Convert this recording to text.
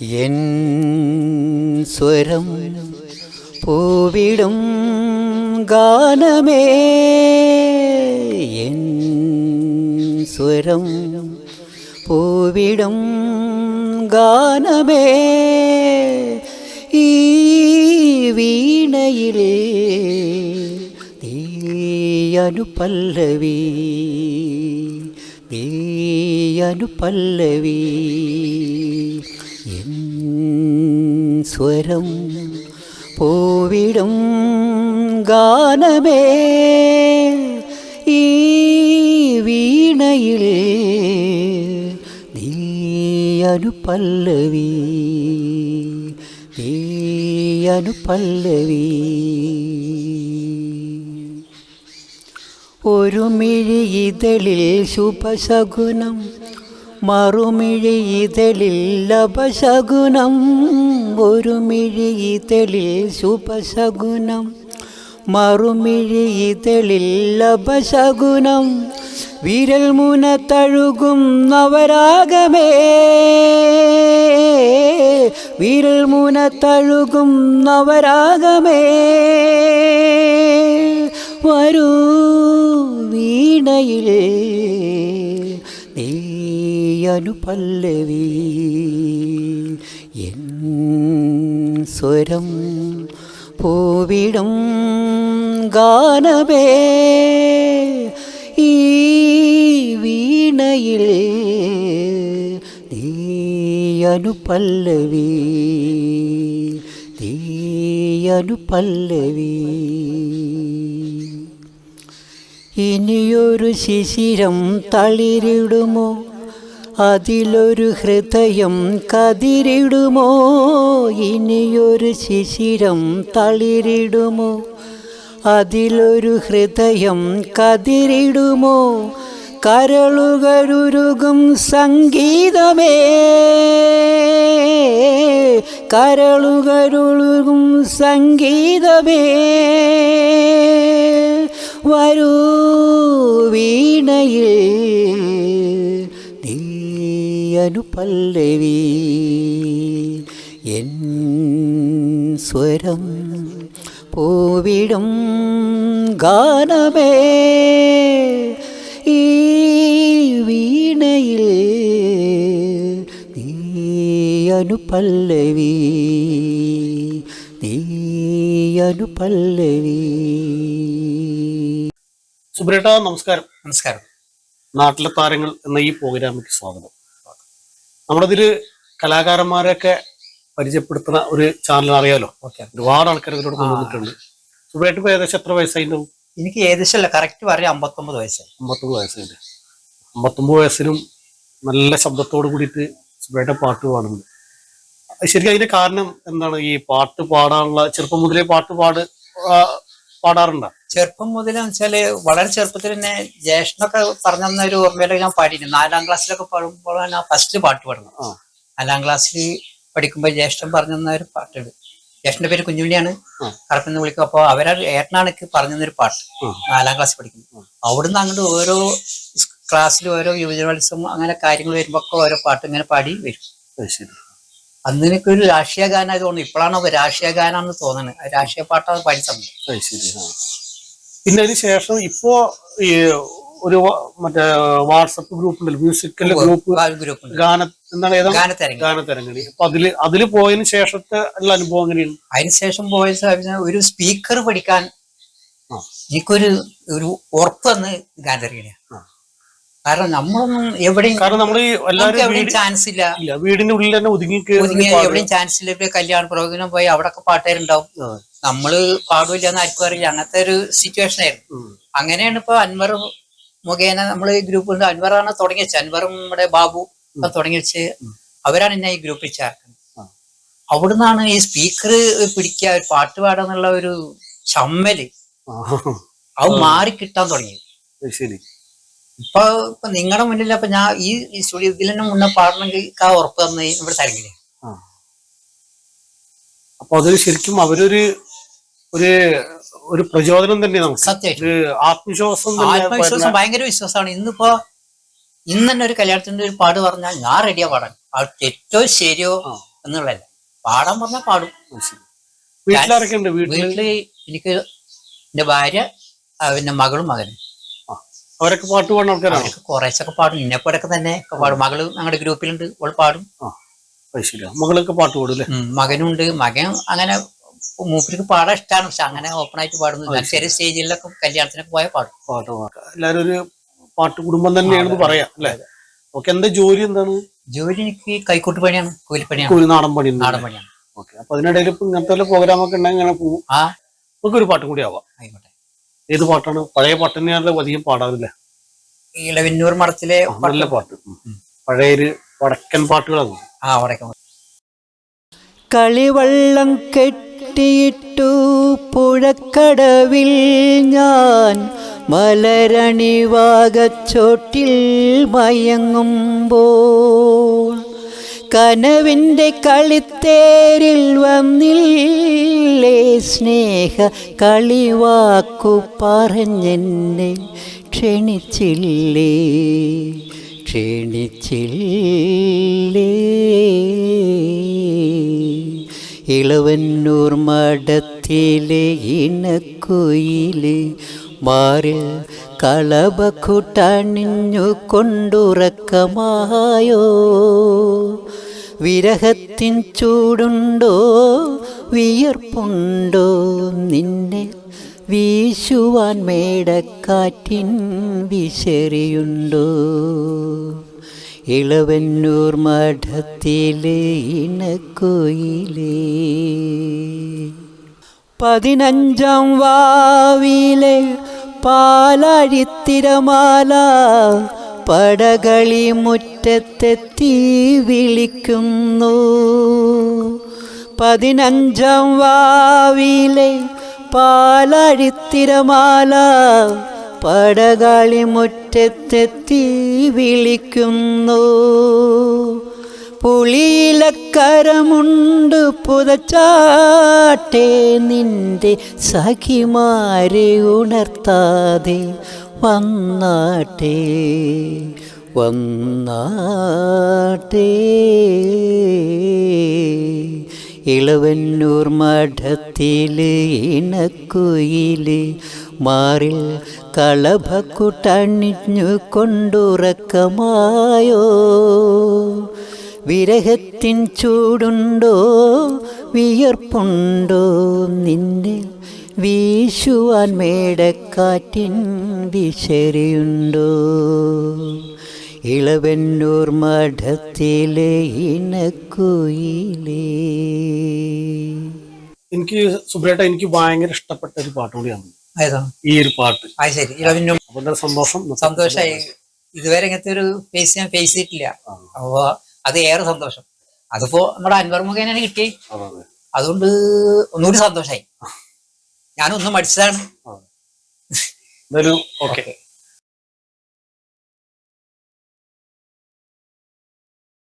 N സ്വരം പൂവിടും ഗാനമേ. N സ്വരം പൂവിടും ഗാനമേ. ഈ വീണയിൽ തീയനുപല്ലവി പല്ലവി നീയനു പല്ലവി എൻ സ്വരം പോവിടും ഗാനമേ. ഈ വീണയിൽ നീയനു പല്ലവി നീയനു പല്ലവി ഒരു മിഴി ഇതളിൽ ശുഭശകുനം മറുമിഴി ഇതളിൽ അപശകുനം ഒരുമിഴി ഇതളിൽ ശുഭശകുനം. മറുമിഴി ഇതളിൽ അപശകുനം വിരൽ മുന തഴുകും നവരാഗമേ. വിരൽ മുന തഴുകും നവരാഗമേ. വരൂ വീണയിൽ നീയനു പല്ലവി എൻ സ്വരം പൂവിടും ഗാനമേ. ഈ വീണയിൽ നീയനു പല്ലവി നീയനു പല്ലവി ഇനിയൊരു ശിശിരം തളിരിടുമോ? അതിലൊരു ഹൃദയം കതിരിടുമോ? ഇനിയൊരു ശിശിരം തളിരിടുമോ? അതിലൊരു ഹൃദയം കതിരിടുമോ? കരളുകരുരുകും സംഗീതമേ. കരളുകരുളുകും സംഗീതമേ. വരൂ വീണയിൽ നീയനു പല്ലവി എൻ സ്വരം പൂവിടും ഗാനമേ. ഈ വീണയിൽ നീയനു പല്ലവി നീയനു പല്ലവി സുബ്രേട്ട നമസ്കാരം. നമസ്കാരം. നാട്ടിലെ താരങ്ങൾ എന്ന ഈ പ്രോഗ്രാമിക്ക് സ്വാഗതം. നമ്മുടെ ഇതിൽ കലാകാരന്മാരെയൊക്കെ പരിചയപ്പെടുത്തുന്ന ഒരു ചാനൽ അറിയാലോ? ഒരുപാട് ആൾക്കാർ ഇതിലൂടെ കൊണ്ടുവന്നിട്ടുണ്ട് സുബേട്ടിപ്പോ ഏകദേശം എത്ര വയസ്സായിട്ടുണ്ടാവും എനിക്ക് ഏകദേശം അല്ല കറക്റ്റ് പറയാം അമ്പത്തൊമ്പത് വയസ്സായി. അമ്പത്തൊമ്പത് വയസ്സുണ്ട് അമ്പത്തൊമ്പത് വയസ്സിനും നല്ല ശബ്ദത്തോട് കൂടിയിട്ട് സുബേട്ട പാട്ട് പാടുന്നുണ്ട്. ശരിക്കും അതിന്റെ കാരണം എന്താണ്? ഈ പാട്ട് പാടാനുള്ള ചെറുപ്പം മുതലേ പാട്ട് പാട് പാടാറുണ്ടോ? ചെറുപ്പം മുതൽ വെച്ചാൽ വളരെ ചെറുപ്പത്തിൽ തന്നെ ജ്യേഷ്ഠനൊക്കെ പറഞ്ഞു തന്ന ഒരു ഓർമ്മയിലൊക്കെ ഞാൻ പാടിയിരുന്നു. നാലാം ക്ലാസ്സിലൊക്കെ പാടുമ്പോഴാണ് ഞാൻ ഫസ്റ്റ് പാട്ട് പാടുന്നത് നാലാം ക്ലാസ്സിൽ പഠിക്കുമ്പോൾ ജ്യേഷ്ഠൻ പറഞ്ഞു തന്ന ഒരു പാട്ടുണ്ട്. ജ്യേഷ്ഠന്റെ പേര് കുഞ്ഞുണ്ണിയാണ്. കറപ്പെന്ന് വിളിക്കും. അപ്പോൾ അവരാ ഏട്ടനാണ് എനിക്ക് പറഞ്ഞു തന്നൊരു പാട്ട് നാലാം ക്ലാസ്സിൽ പഠിക്കുന്നത് അവിടുന്ന് അങ്ങോട്ട് ഓരോ ക്ലാസ്സിൽ ഓരോ യുവജനോത്സവം അങ്ങനെ കാര്യങ്ങൾ വരുമ്പോ ഓരോ പാട്ട് ഇങ്ങനെ പാടി വരും. ശരി. അന്ന് എനിക്ക് ഒരു രാഷ്ട്രീയ ഗാനമായി തോന്നുന്നു ഇപ്പോഴാണ് രാഷ്ട്രീയ ഗാനാന്ന് തോന്നുന്നത് രാഷ്ട്രീയ പാട്ടാണ് പാടി തന്നത്. പിന്നെ അതിന് ശേഷം ഇപ്പോ ഈ ഒരു മറ്റേ വാട്സപ്പ് ഗ്രൂപ്പ് ഉണ്ടല്ലോ മ്യൂസിക്കൽ ഗ്രൂപ്പ് ഗ്രൂപ്പ് ഗാന എന്താണ് ഏതാ? അപ്പൊ അതിൽ അതിൽ പോയതിന് ശേഷത്തെ ഉള്ള അനുഭവം എങ്ങനെയാണ്? അതിനുശേഷം പോയ ഒരു സ്പീക്കർ പഠിക്കാൻ. എനിക്കൊരു ഒരു ഉറപ്പ് തന്ന് ഗാനത്തിരങ്ങിയാണ് ആ. കാരണം നമ്മളൊന്നും എവിടെയും കാരണം നമ്മൾ എല്ലാവരും എവിടെയും ചാൻസ് ഇല്ല. വീടിന്റെ ഉള്ളിൽ തന്നെ ഒതുങ്ങി ഒതുങ്ങി എവിടെയും ചാൻസ് ഇല്ല. കല്യാണ പ്രോഗ്രാം പോയി അവിടൊക്കെ പാട്ടുകാരുണ്ടാവും. നമ്മൾ പാടില്ല എന്ന് ആർക്കും അറിയില്ല. അങ്ങനത്തെ ഒരു സിറ്റുവേഷൻ ആയിരുന്നു. അങ്ങനെയാണ് ഇപ്പൊ അൻവർ മുഖേന നമ്മൾ ഈ ഗ്രൂപ്പ് അൻവറാണ് തുടങ്ങി വെച്ചത്. അൻവറും നമ്മുടെ ബാബു തുടങ്ങി വെച്ച് അവരാണ് എന്നെ ഈ ഗ്രൂപ്പിൽ ചേർക്കുന്നത്. അവിടുന്നാണ് ഈ സ്പീക്കർ പിടിക്കുക പാട്ട് പാടാന്നുള്ള ഒരു ചമ്മൽ അത് മാറി കിട്ടാൻ തുടങ്ങി ശരി. ഇപ്പൊ ഇപ്പൊ നിങ്ങളുടെ മുന്നിൽ അപ്പൊ ഞാൻ ഈ സ്റ്റുഡിയോ ഇതിൽ തന്നെ മുന്നേ പാടണമെങ്കിൽ ആ ഉറപ്പ് തന്നെ ഇവിടെ തരങ്ങില്ല. അപ്പൊ അതൊരു ശരിക്കും അവരൊരു ഒരു ഒരു പ്രചോദനം തന്നെ നമുക്ക്. ആത്മവിശ്വാസം ആത്മവിശ്വാസം ഭയങ്കര വിശ്വാസമാണ്. ഇന്നിപ്പോ ഇന്ന് തന്നെ ഒരു കല്യാണത്തിന്റെ ഒരു പാട് പറഞ്ഞാൽ ഞാൻ റെഡിയാ പാടാൻ. അത് തെറ്റോ ശരിയോ. എന്നുള്ളതല്ല. പാടാൻ പറഞ്ഞാൽ പാടും. വീട്ടിലാരൊക്കെ ഉണ്ട് വീട്ടിൽ? വീട്ടിൽ എനിക്ക് എന്റെ ഭാര്യ പിന്നെ മകളും മകനും. അവരൊക്കെ പാട്ട് പാടുന്ന ആൾക്കാരാണ്? അവർക്ക് കുറേശ്ശൊക്കെ പാടും. ഇന്നപ്പോഴൊക്കെ തന്നെ ഒക്കെ പാടും. മകൾ ഞങ്ങളുടെ ഗ്രൂപ്പിലുണ്ട്. അവൾ പാടും. മകളൊക്കെ പാട്ട് പാടും അല്ലേ? ഉം, മകനുണ്ട്. മകൻ അങ്ങനെ മൂപ്പർക്ക് പാടാൻ ഇഷ്ടമാണ് പക്ഷെ അങ്ങനെ ഓപ്പൺ ആയിട്ട് പാടുന്നു ഞാൻ ചെറിയ സ്റ്റേജിലൊക്കെ കല്യാണത്തിനൊക്കെ പോയാൽ പാടും. പാട്ട് എല്ലാവരും ഒരു പാട്ട് കുടുംബം തന്നെയാണെന്ന് പറയാം അല്ലേ? ഓക്കെ എന്താ ജോലി എന്താണ്? ജോലി എനിക്ക് കൈക്കൂട്ട് പണിയാണ്. കൂലിപ്പണിയാണ്. ഒരു നാടൻ പണി നാടൻ പണിയാണ്. ഓക്കെ അപ്പൊ അതിനിടയിൽ ഇപ്പൊ ഇങ്ങനത്തെ പ്രോഗ്രാം ഒക്കെ ഉണ്ടെങ്കിൽ ഇങ്ങനെ പോകും ആ. നമുക്കൊരു പാട്ടും കൂടി ആവാം. ആയിക്കോട്ടെ. ഏത് പാട്ടാണ്? പഴയ പാട്ട് തന്നെയാണല്ലോ അധികം പാടാറില്ല? ഇളവിന്നൂർ മറച്ചിലെ നല്ല പാട്ട്. പഴയൊരു പഴയ വടക്കൻ പാട്ടുകളാണ്. ആ വടക്കൻ കളിവള്ളം കെട്ടിയിട്ടു പുഴക്കടവിൽ ഞാൻ മലരണിവാകച്ചോട്ടിൽ മയങ്ങുമ്പോൾ കനവിന്റെ കളിത്തേരിൽ വന്നില്ലേ സ്നേഹ കളിവാക്കു പറഞ്ഞെന്നെ. ക്ഷണിച്ചില്ലേ ക്ഷണിച്ചില്ലേ. ഇളവന്നൂർ മഠത്തിലെ ഇനക്കുയിലെ മാറിൽ കളബക്കുട്ടണിഞ്ഞു കൊണ്ടുറക്കമായോ. വിരഹത്തിൻ ചൂടുണ്ടോ? വിയർപ്പുണ്ടോ? നിന്നെ വീശുവാൻ മേടക്കാറ്റിൻ വിശറിയുണ്ടോ? ഇളവന്നൂർ മഠത്തിലെ ഇനക്കോയിലേ പതിനഞ്ചാം വാവിലെ പാലാഴിത്തിരമാല പടകളി മുറ്റത്തെത്തി വിളിക്കുന്നു. പതിനഞ്ചാം വാവിലെ പാലഴിത്തിരമാല പടകളി മുറ്റത്തെത്തി വിളിക്കുന്നു. പുളിയിലക്കരമുണ്ട് പുതച്ചാട്ടെ നിന്റെ സഖിമാരെ ഉണർത്താതെ വന്നാട്ടെ വന്നാട്ടെ. ഇളവന്നൂർ മഠത്തിലെ ഇണക്കുയിൽ മാറിൽ കളഭക്കുട്ടണിഞ്ഞു കൊണ്ടുറക്കമായോ? വിരഹത്തിൻ ചൂടുണ്ടോ വിയർപ്പുണ്ടോ നിന്നെ വീശുവാൻ മേടക്കാറ്റിൻ വിശരിയുണ്ടോ? ഇളവെന്നൂർ മഠത്തിലെ ഇനക്കുയിലേ. എനിക്ക് സുബ്രേട്ട എനിക്ക് ഭയങ്കര ഇഷ്ടപ്പെട്ട ഒരു പാട്ട് കൂടിയാണ്. ഈ ഒരു പാട്ട്. ശരി. സന്തോഷം. സന്തോഷമായി ഇതുവരെ ഇങ്ങനത്തെ ഒരു ഫേസ് ഞാൻ ഫേസ് ചെയ്തിട്ടില്ല. അപ്പോ അത് ഏറെ സന്തോഷം. അതിപ്പോ നമ്മുടെ അൻവർ മുഖേന കിട്ടി അതെ, അതെ. അതുകൊണ്ട് ഒന്നുകൂടി സന്തോഷമായി ഞാനൊന്നും മടിച്ചതാണ്. ഓക്കെ.